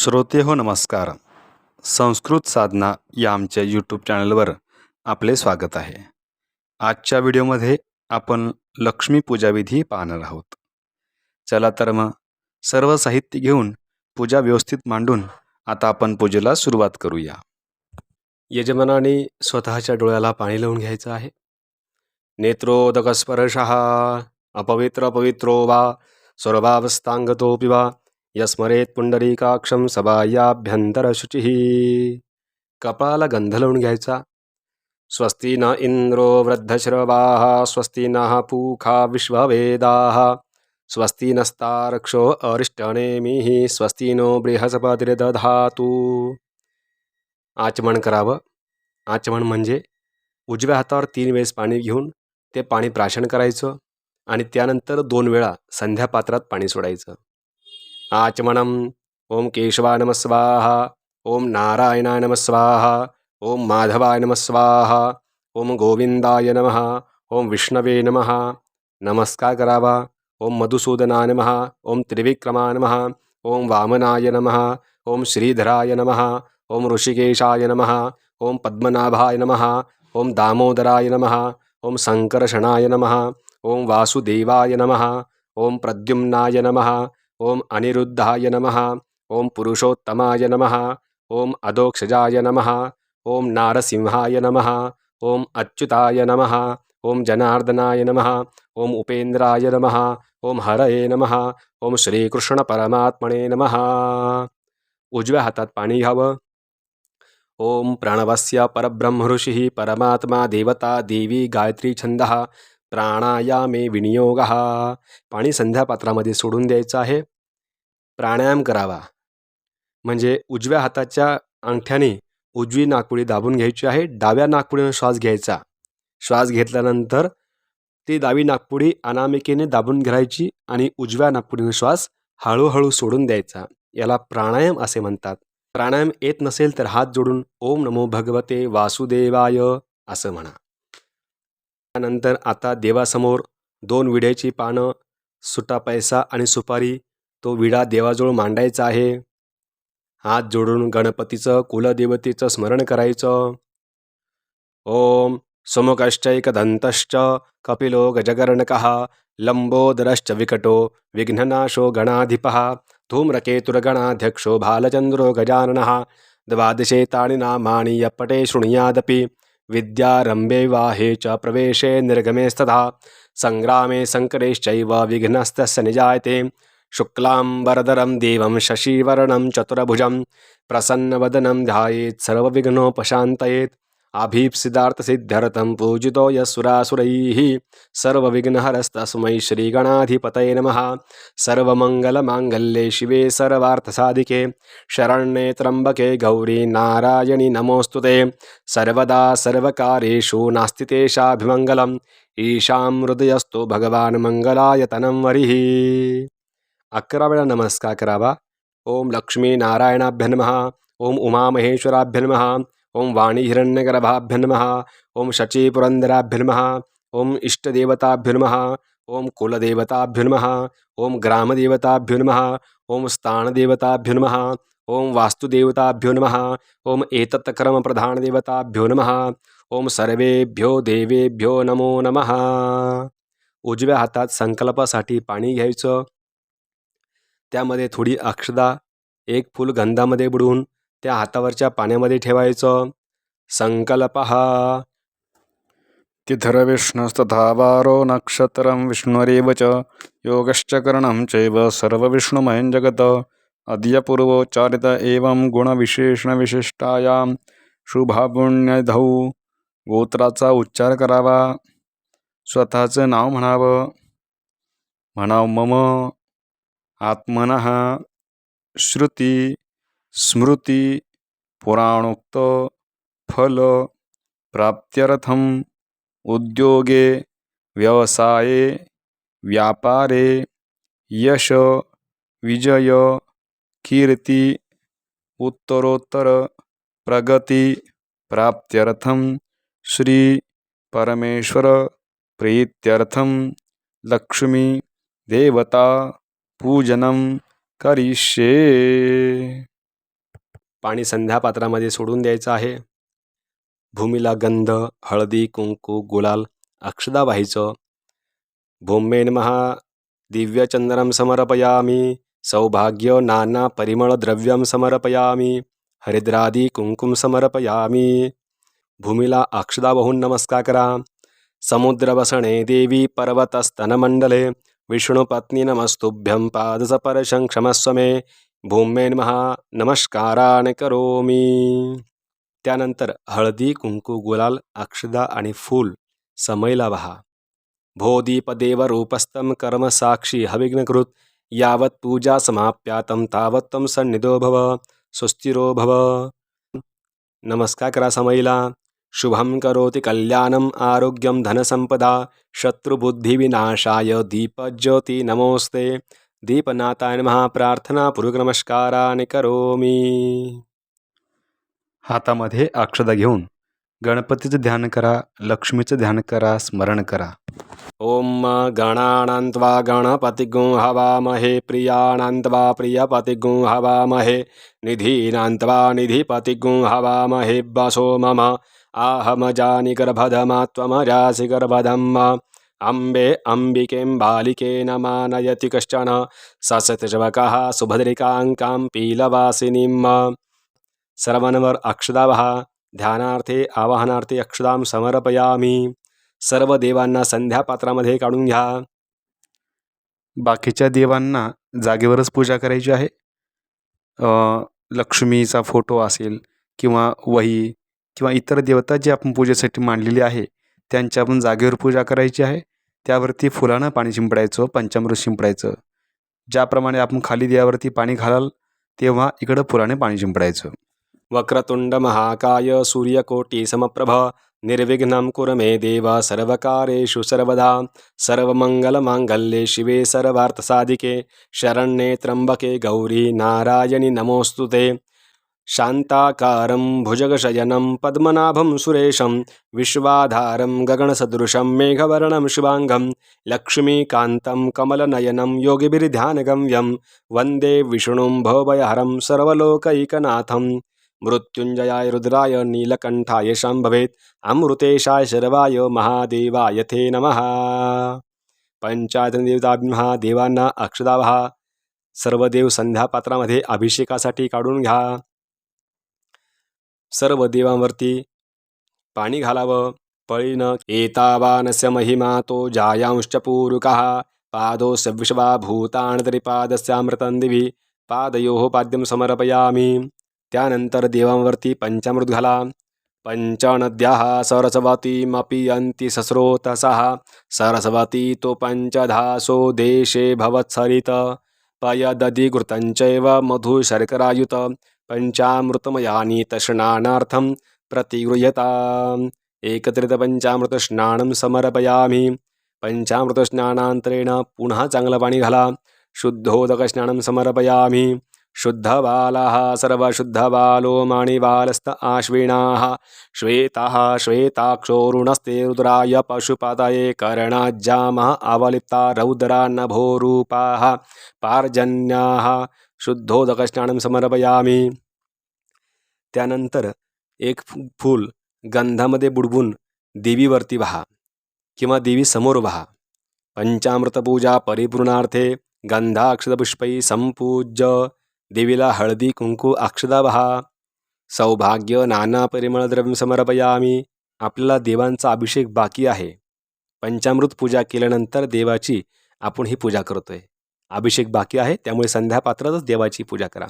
श्रोते हो नमस्कार. संस्कृत साधना या आमच्या यूट्यूब चॅनलवर आपले स्वागत आहे. आजच्या व्हिडिओमध्ये आपण लक्ष्मी पूजाविधी पाहणार आहोत. चला तर मग सर्व साहित्य घेऊन पूजा व्यवस्थित मांडून आता आपण पूजेला सुरुवात करूया. यजमानाने स्वतःच्या डोळ्याला पाणी लावून घ्यायचं आहे. नेत्रोदकस्पर्शः अपवित्र अपवित्रो वा सर्वावस्थांगतोपि वा यस्मरेत पुंडरीकाक्षम सभायाभ्यंतरशुचिः कपाळाला गंध लावून घ्यायचा। स्वस्ती न इंद्रो वृद्धश्रवाः स्वस्ती न पूखा विश्ववेदाः। स्वस्ती नस्तारक्षो अरिष्टनेमिः स्वस्ती नो बृहस्पतिर्दधातु। आचमन करावं। आचमन म्हणजे उजव्या हातावर तीन वेळेस पाणी घेऊन ते पाणी प्राशन करायचं आणि त्यानंतर दोन वेळा संध्या पात्रात पाणी सोडायचं. आचमनम ओम केशवाय नमस्वाहा ओम नारायणाय नमस्वाहा ओम माधवाय नमस्वाहा ओम गोविंदाय नमः ओम विष्णवे नमः नमस्कार करावा ओम मधुसूदनाय नमः ओम त्रिविक्रमाय नमः ओम वामनाय नमः ओम श्रीधराय नमः ओम ऋषिकेशाय नमः ओम पद्मनाभाय नमः ओम दामोदराय नमः ओम शङ्करशणाय नमः ओम वासुदेवाय नमः ओम प्रद्युम्नाय नमः ओम अनिरुद्धाय नमः ओम पुरुषोत्तमाय नमः ओम अधोक्षजाय नमः ओम नारसिंहाय नमः ओम अच्युताय नमः ओम जनार्दनाय नमः ओम उपेंद्राय नमः ओम हरये नमः ओम श्रीकृष्णपरमात्मने नमः। पाणी घ्यावं। ओम प्राणवस्य परब्रह्म ऋषिः परमात्मा देवता देवी गायत्री छंदः प्राणायामे विनियोग. हा पाणी संध्यापात्रामध्ये सोडून द्यायचं आहे. प्राणायाम करावा. म्हणजे उजव्या हाताच्या अंगठ्याने उजवी नाकपुडी दाबून घ्यायची आहे. डाव्या नाकपुडीनं श्वास घ्यायचा. श्वास घेतल्यानंतर ती डावी नाकपुडी अनामिकेने दाबून घ्यायची आणि उजव्या नाकपुडीनं श्वास हळूहळू सोडून द्यायचा. याला प्राणायाम असे म्हणतात. प्राणायाम येत नसेल तर हात जोडून ओम नमो भगवते वासुदेवाय असं म्हणा. त्यानंतर आता देवासमोर दोन विड्याची पानं सुटा पैसा आणि सुपारी तो विडा देवाजवळ मांडायचा आहे. हात जोडून गणपतीचं कुलदेवतेचं स्मरण करायचं. ओम सुमुखश्चैकदन्तश्च कपिलो गजगर्णकः लंबोदरश्च विकटो विघ्ननाशो गणाधिपः धूम्रकेतुर्गणाध्यक्षो भालचन्द्रो गजाननः द्वादशे तानि नामानि यपटे शृणुयादपि विद्यारम्भे वाहे च प्रवेशे निर्गमेस्तथा सङ्ग्रामे सङ्कटेश्चैव विघ्नस्तस्य निजायते। शुक्लाम्बरधरं देवं शशिवर्णं चतुरभुजं प्रसन्नवदनं ध्यायेत् सर्वविघ्नोपशान्तयेत्। अभीप्सिदार्थसिद्ध्यर्थं पूजितो यस्सुरासुरैः सर्वविघ्नहरस्तस्मै श्रीगणाधिपतये नमः। सर्वमङ्गलमाङ्गल्ये शिवे सर्वार्थसाधिके। शरण्ये त्र्यम्बके गौरी नारायणि नमोऽस्तु ते। सर्वदा सर्वकारेषु नास्ति तेषाभिमङ्गलम्। ईशां हृदयस्तु भगवान् मङ्गलायतनं वरिः। अकरा वेळा नमस्कार करावा। ओम लक्ष्मी नारायणाभ्य नमः। ओम उमामहेश्वराभ्य नमः। ओम वाणी हिरण्यगर्भाभ्य नमः ओम शचीपुरन्दराभ्य नम ओम इष्टदेवताभ्यो नम ओम कुलदेवताभ्यो नम ओम ग्रामदेवताभ्यो नम ओम स्थानदेवताभ्यो नम ओम वास्तुदेवताभ्यो नम ओम एतत्क्रमप्रधानदेवताभ्यो नम ओम सर्वेभ्यो देवेभ्यो नमो नमः। उजव्या हातात संकल्पासाठी पाणी घ्यायचं. त्यामध्ये थोडी अक्षदा एक फूल गंधामध्ये बुडवून त्या हातावरच्या पाण्यामध्ये ठेवायचं. संकल्प तिथिर्विष्णुस्तथा नक्षत्रं विष्णुरेव च योगश्च करणं चैव सर्वविष्णुमयं जगत अद्यपूर्वोच्चारित एवं गुणविशेषणविशिष्टायां शुभापुण्यधौ। गोत्राचा उच्चार करावा। स्वतःचं नाव म्हणावं। म्हणाव मम। आत्मन श्रुती। स्मृती पुराणोक्त फल प्राप्त्यर्थम उद्योगे व्यवसाये व्यापारे यश विजय कीर्ती उत्तरोत्तर प्रगती प्राप्त्यर्थम श्री परमेश्वर प्रीत्यर्थम लक्ष्मी देवता पूजनं करिष्ये। पाणी संध्यापात्रामध्ये सोडून द्यायचं आहे. भूमीला गंध हळदी कुंकू गुलाल अक्षदा व्हायचं भूमेन नमः दिव्यचंदनं समर्पयामि सौभाग्य नाना परिमळ द्रव्यम समर्पयामि हरिद्रादी कुंकुम समर्पयामि. भूमीला अक्षदा वाहून नमस्कार करा. समुद्रवसणे देवी पर्वतस्तनमंडले विष्णुपत्नी नमस्तुभ्यं पादसपरशं क्षमस्व मे भूमेन महा नमस्काराने करोमी. त्यानंतर हळदी कुंकू गुलाल अक्षदा आणि फूल समयला वहा भो रूपस्थम कर्म साक्षी हविघ्नकृत यावत् पूजा समाप्यातम तावत् त्वं सन्निधो भव सुस्थिरो भव। नमस्कार करा समयला शुभं करोति कल्याणम् आरोग्यं धनसंपदा शत्रुबुद्धिविनाशाय दीपज्योती नमोस्ते दीपनाथाय नमः। प्रार्थना पूर्वक नमस्काराने करोमी। हातामध्ये अक्षदा घेऊन गणपतीचं ध्यान करा लक्ष्मीचं ध्यान करा स्मरण करा. ॐ गणानान्त्वा गणपतिगुं हवामहे प्रियाणान्त्वा प्रियपतिगुं हवामहे निधीनान्त्वा निधिपतिगुं हवामहे वसो मम आहमजानि गर्भधमा त्वमजासि गर्भधम् अम्बे अम्बिकें बालिकेन मानयति कश्चन ससतजवकः सुभद्रिकाङ्कां पीलवासिनीम् सर्वांवर अक्षदा ध्यानार्थे आवाहनार्थे अक्षदाम समर्पयामी। सर्व देवांना संध्यापात्रामध्ये काढून घ्या। बाकीच्या देवांना जागेवरच पूजा करायची आहे. लक्ष्मीचा फोटो असेल किंवा वही किंवा इतर देवता जे आपण पूजेसाठी मांडलेली आहे त्यांच्या आपण जागेवर पूजा करायची आहे. त्यावरती फुलानं पाणी शिंपडायचं पंचामृत शिंपडायचं. ज्याप्रमाणे आपण खाली देवावरती पाणी घालाल तेव्हा इकडं फुलाने पाणी शिंपडायचं. वक्रतुंड महाकाय सूर्यकोटी समप्रभ निर्विघ्नं कुर मे देव सर्वकारेषु सर्वदा। सर्वमङ्गलमाङ्गल्ये शिवे सर्वार्थसाधिके शरण्ये त्र्यम्बके गौरी नारायणि नमोऽस्तु ते। शान्ताकारं भुजगशयनं पद्मनाभं सुरेशं विश्वाधारं गगनसदृशं मेघवर्णं शिवाङ्गं लक्ष्मीकान्तं कमलनयनं योगिभिर्ध्यानगम्यं वन्दे विष्णुं भवभयहरं सर्वलोकैकनाथं मृत्युञ्जयाय रुद्राय नीलकण्ठाय शम्भवेत् अमृतेशाय शर्वाय महादेवाय ते नमः। पंचायतदेवताभ्यः देवांना अक्षदावहा सर्व देव संध्यापात्रामध्ये अभिषेकासाठी काढून घ्या। सर्व देवांवरती पाणी घालावं पळीन एतावानस्य महिमा तो जायांश्च पूरुकः पादोस्य विश्वा भूतानतरिपादस्यामृतं दिवि पादयोः पाद्यं समर्पयामि। त्यानंतर देवांवरती पंचामृत घाला पंचनद्याः सरस्वतीमपि यन्ति सस्रोतसः सरस्वती तो पञ्चधासो देशे भवत्सरित पयदधिकृतञ्चैव मधुशर्करायुत पञ्चामृतमयानी तस्नानार्थं प्रतिगृह्यताम्। एकत्रितपञ्चामृतस्नानं समर्पयामि। पञ्चामृतस्नानान्तरेण पुनः चांगलं पाणी घाला। शुद्धोदकस्नानं समर्पयामि। शुद्धबालाः सर्वशुद्धबालो मणिबालस्त आश्विनाः। श्वेताः श्वेताक्षोरुणस्ते रुद्राय पशुपतये कर्णाज्जामः अवलिप्ता रौद्रा नभोरूपाः। पार्जन्याः शुद्धोदकस्नानं समर्पयामी। त्यानंतर एक फूल गंधामध्ये बुडवून देवीवरती वहा किंवा देवी समोर वहा। पंचामृतपूजा परिपूर्णार्थे गंधाक्षतपुष्पै संपूज्य देवीला हळदी कुंकू अक्षदा वहा। सौभाग्य नाना परिमळद्रव्यं समर्पयामी। आपल्याला देवांचा अभिषेक बाकी आहे। पंचामृत पूजा केल्यानंतर देवाची आपण ही पूजा करतोय। अभिषेक बाकी आहे त्यामुळे संध्यापात्रातच देवाची पूजा करा.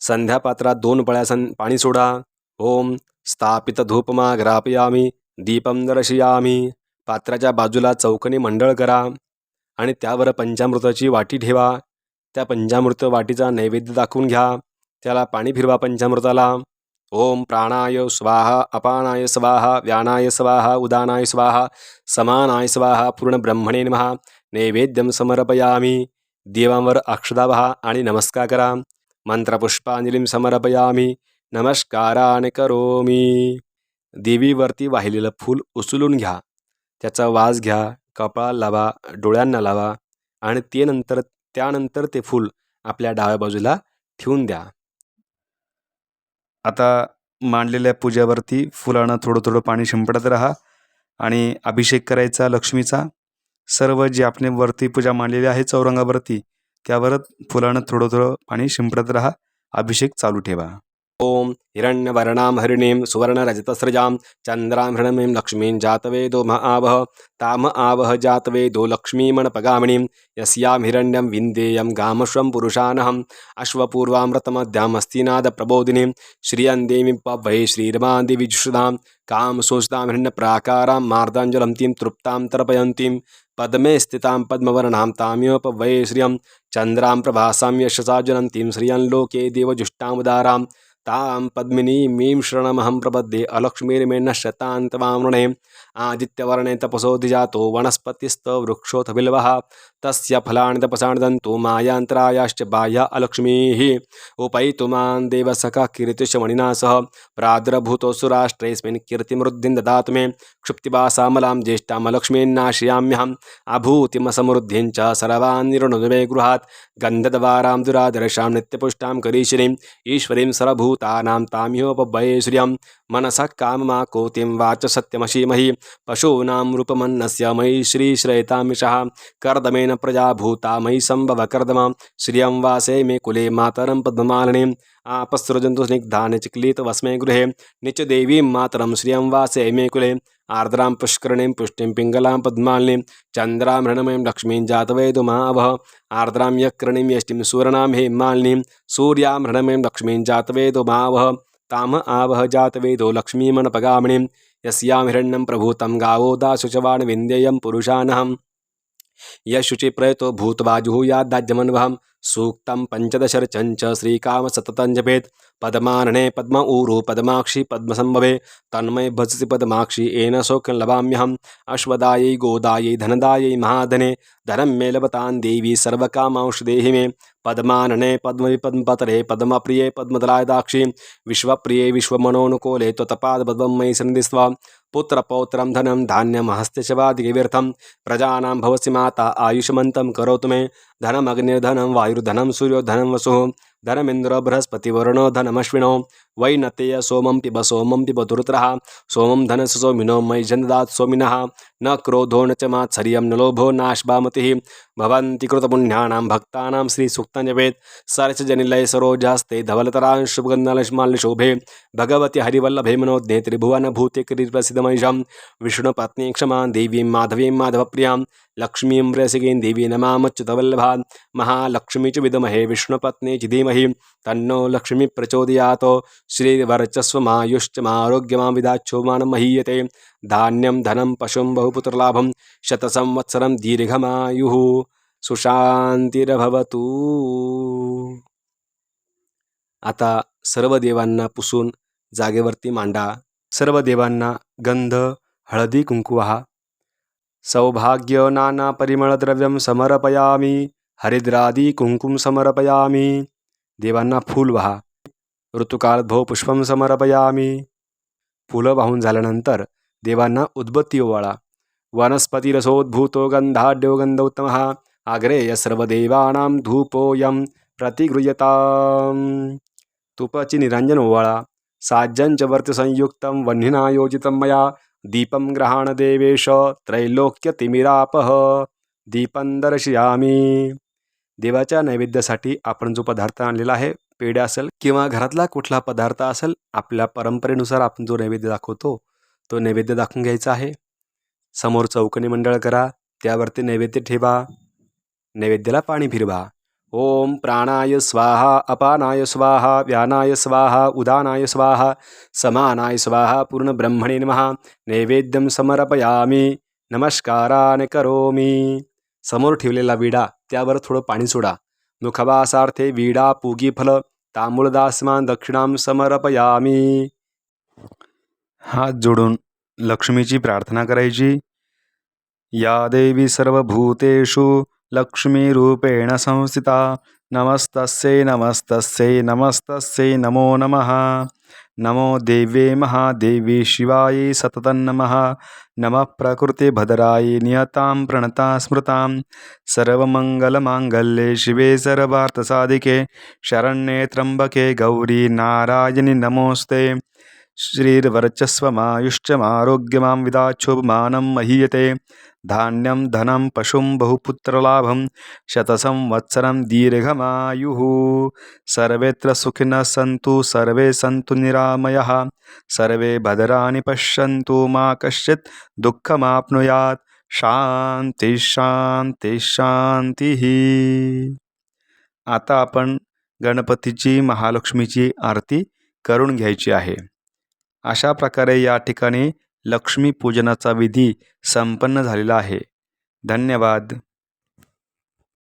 संध्यापात्रात दोन पळ्यासन पाणी सोडा. ओम स्थापित धूपमा ग्रापयामी दीपम दर्शयामी. पात्राच्या बाजूला चौकनी मंडळ करा आणि त्यावर पंचामृताची वाटी ठेवा. त्या पंचामृत वाटीचा नैवेद्य दाखवून घ्या. त्याला पाणी फिरवा पंचामृताला. ओम प्राणाय स्वाहा अपानाय स्वाहा व्यानाय स्वाहा उदानाय स्वाहा समानाय स्वाहा पूर्ण ब्रह्मणे महा नैवेद्यं समर्पयामी। देवांवर अक्षदा व्हा आणि नमस्कार करा मंत्रपुष्पांजलीम समर्पयामी। नमस्काराने करोमी। देवीवरती वाहिलेलं फूल उचलून घ्या। त्याचा वास घ्या। कपाळाला लावा डोळ्यांना लावा आणि ते नंतर त्यानंतर ते फूल आपल्या डाव्या बाजूला ठेवून द्या. आता मांडलेल्या पूजेवरती फुलानं थोडं थोडं पाणी शिंपडत राहा आणि अभिषेक करायचा लक्ष्मीचा. सर्व जे आपण वरती पूजा मांडलेली आहे चौरंगावरती त्यावर फुलानं थोडं थोडं पाणी शिंपडत राहा अभिषेक चालू ठेवा. ॐ हिरण्यवर्णाम हरिणीं सुवर्णरजतस्रजां चन्द्रां हृणमीं लक्ष्मीं जातवेदो म आवह ताम आवह जातवेदो लक्ष्मीमणपगामिणीं यस्यां हिरण्यं विन्देयं गामश्वं पुरुषानहम् अश्वपूर्वामृतमध्यामस्तिनादप्रबोधिनीं श्रियं देवीं पवै श्रीरमां देवी जुषदां कामसोषदां हिरण्यप्राकारां मार्दाञ्जलं तीं तृप्तां तर्पयन्तीं पद्मे स्थितां पद्मवर्णां ताम्योपवै श्रियं चन्द्रां प्रभासां यशसा जनन्तीं श्रियं लोके देवजुष्टामुदारां તામ પદ્મિની મીમ શરણમહં પ્રપદ્યે અલક્ષ્મીર્મેણ શતાંતવામૃણે આદિત્યવર્ણે તપસોધિજાતો વનસ્પતિસ્ત વૃક્ષોથ બિલ્વ तस्य दन्तो मायान्तरायाश्च बाह्या अलक्ष्मीः। उपैतुमान् देवसखा कीर्तिशमणिना सह प्रादुर्भूतोऽसुराष्ट्रेऽस्मिन् कीर्तिमृद्धिं ददातु मे। क्षुप्तिवासामलां ज्येष्ठामलक्ष्मीन्नाशयाम्यहम् अभूतिमसमृद्धिं च सर्वान् गृहात्। गन्धद्वारां दुरादर्शां नित्यपुष्टां करीशिनीम् ईश्वरीं सर्वभूतानां ताम्योपभये श्रियं मनसः काममाकोतिं वाच सत्यमशीमहि पशूनां रूपमन्नस्य मयि श्रीश्रयतामिषः कर्दमेन प्रजाभूता मयि संभव कर्दमा। श्रियं वासे मे कुले मातरं पद्ममालिनीम् आपसृजन्तु स्निग्धानि चिक्लितवस्मै गृहे। निच देवीं मातरं श्रियं वासे मे कुले। आर्द्रां पुष्करणीं पुष्टिं पिङ्गलां पद्मालिनीं। चन्द्रां हृणमयीं लक्ष्मीं जातवेदुमावह आर्द्रां यक्रणीं यष्टिं सुवर्णां हेमालिनीं। सूर्यां हृणमयीं लक्ष्मीं जातवेदुमावह ताम आवह जातवेदो लक्ष्मीमनपगामिनीं। यस्यां हिरण्यं प्रभूतं गावो दाशुचवान् विन्देयं पुरुषानहम्। यशुचि प्रयतो भूत्वा जुहुयाद्दाज्यमन्वहं सूक्तं पञ्चदशर्चञ्च श्रीकाम सततं जपेत् पद्मानने पद्म ऊरु पद्माक्षि पद्मसम्भवे तन्मय भजसि पद्माक्षि येन सौख्यं लभाम्यहम्। अश्वदायै गोदायै धनदायै महाधने। धनं मे लभतां देवी सर्वकामांशदेहि मे। पद्मानने पद्मविपद्मपतरे पद्मप्रिये पद्मदलायदाक्षि विश्वप्रिये विश्वमनोनुकूले त्वतपादपद्मं मयि सन्धिस्व पुत्रपौत्रं धनं धान्यं हस्तशवादिव्यर्थं प्रजानां भवसि माता आयुष्मन्तं करोतु मे धनमग्निर्धनं वायुर्धनं सूर्योधनं वसुः धनमिन्द्र बृहस्पतिवरुणो धनमश्विनो वैनतेय सोमं पिब सोमं पिब सोमं धनस्य सोमिनो मयि जन्दात् सोमिनः। न क्रोधो न च मात्सर्यं न लोभो नाश्वामतिः। भवन्ति कृतपुण्यानां भक्तानां श्रीसूक्तं जपेत्। सरसजनिलय सरोजास्ते धवलतरां शुभगन्धलक्ष्माल्यशोभे भगवति हरिवल्लभे मनोज्ञे त्रिभुवनभूते किरीटप्रसिद्धमहिषं विष्णुपत्नी देवीं माधवीं माधवप्रियां लक्ष्मीं रसिकीं देवी नमामच्युतवल्लभा महालक्ष्मी च विदमहे विष्णुपत्नी च धीमहि। तन्नो लक्ष्मी प्रचोदयात्। श्रीवर्चस्वमायुश्चमारोग्यमां विदाच्छो मानं महीयते। धान्यं धनं पशुं बहुपुत्रलाभं। शतसंवत्सरं दीर्घमायुः। सुशान्तिरभवतु। आता सर्व देवांना पुसून जागेवरती मांडा। सर्व देवांना गंध हळदी कुंकू सौभाग्य नाना परिमळद्रव्यं समर्पयामी हरिद्रादी कुंकुम समर्पयामी। देवांना फूल वाहा ऋतुकाळभो पुष्पम समर्पयामी। फुलं वाहून झाल्यानंतर देवांना उद्बत्ती ओवाळा। वनस्पतिरसोद्भूतो गंधाढ्यो गंध उत्तमः सर्व देवाना धूपोयम प्रतिगृह्यता तुपाची निरांजन ओवाळा साज्यंच वर्तसंयुक्तं वह्निना योजितं मया दीपं ग्रहाण देवेश त्रैलोक्यतिमिरापह दीपं दर्शयामी. देवाच्या नैवेद्यासाठी आपण जो पदार्थ आणलेला आहे पेढ्या असेल किंवा घरातला कुठला पदार्थ असेल आपल्या परंपरेनुसार आपण जो नैवेद्य दाखवतो तो नैवेद्य दाखवून घ्यायचा आहे. समोर चौकणी मंडळ करा त्यावरती नैवेद्य ठेवा नैवेद्याला पाणी फिरवा. ओम प्राणाय स्वाहा अपानाय स्वाहा व्यानाय स्वाहा उदानाय स्वाहा समानाय स्वाहा पूर्ण ब्रह्मणे नमः. नैवेद्यं समर्पयामी नमस्काराने करोमी. समोर ठेवलेला विडा त्यावर थोडं पाणी सोडा. मुखवासार्थे विडा पूगी फल तांबूळदासमान दक्षिणां समर्पयामी. हात जोडून लक्ष्मीची प्रार्थना करायची. या देवी सर्वभूतेषु लक्ष्मीरूपेण संस्थिता। नमस्तस्यै नमस्तस्यै नमस्तस्यै नमो नमः। नमो देवे महादेवी शिवाय सततन्नमः नमः। नमः नियतां प्रणता स्मृतां। सर्वमङ्गलमाङ्गल्ये शिवे सर्वार्थसाधिके शरण्ये त्र्यम्बके गौरी नारायणि नमोऽस्ते। श्रीर्वर्चस्वमायुश्चमारोग्यमां विदाच्छुभमानं महीयते। धान्यं धनं पशुं बहुपुत्रलाभं शतसंवत्सरं दीर्घमायुः। सर्वेत्र सुखिनः सन्तु सर्वे सन्तु निरामयः। सर्वे भद्राणि पश्यन्तु मा कश्चित् दुःखमाप्नुयात्। शांती शांती ही आता आपण गणपतीची महालक्ष्मीची आरती करून घ्यायची आहे. अशा प्रकारे या ठिकाणी लक्ष्मीपूजनाचा विधी संपन्न झालेला आहे. धन्यवाद.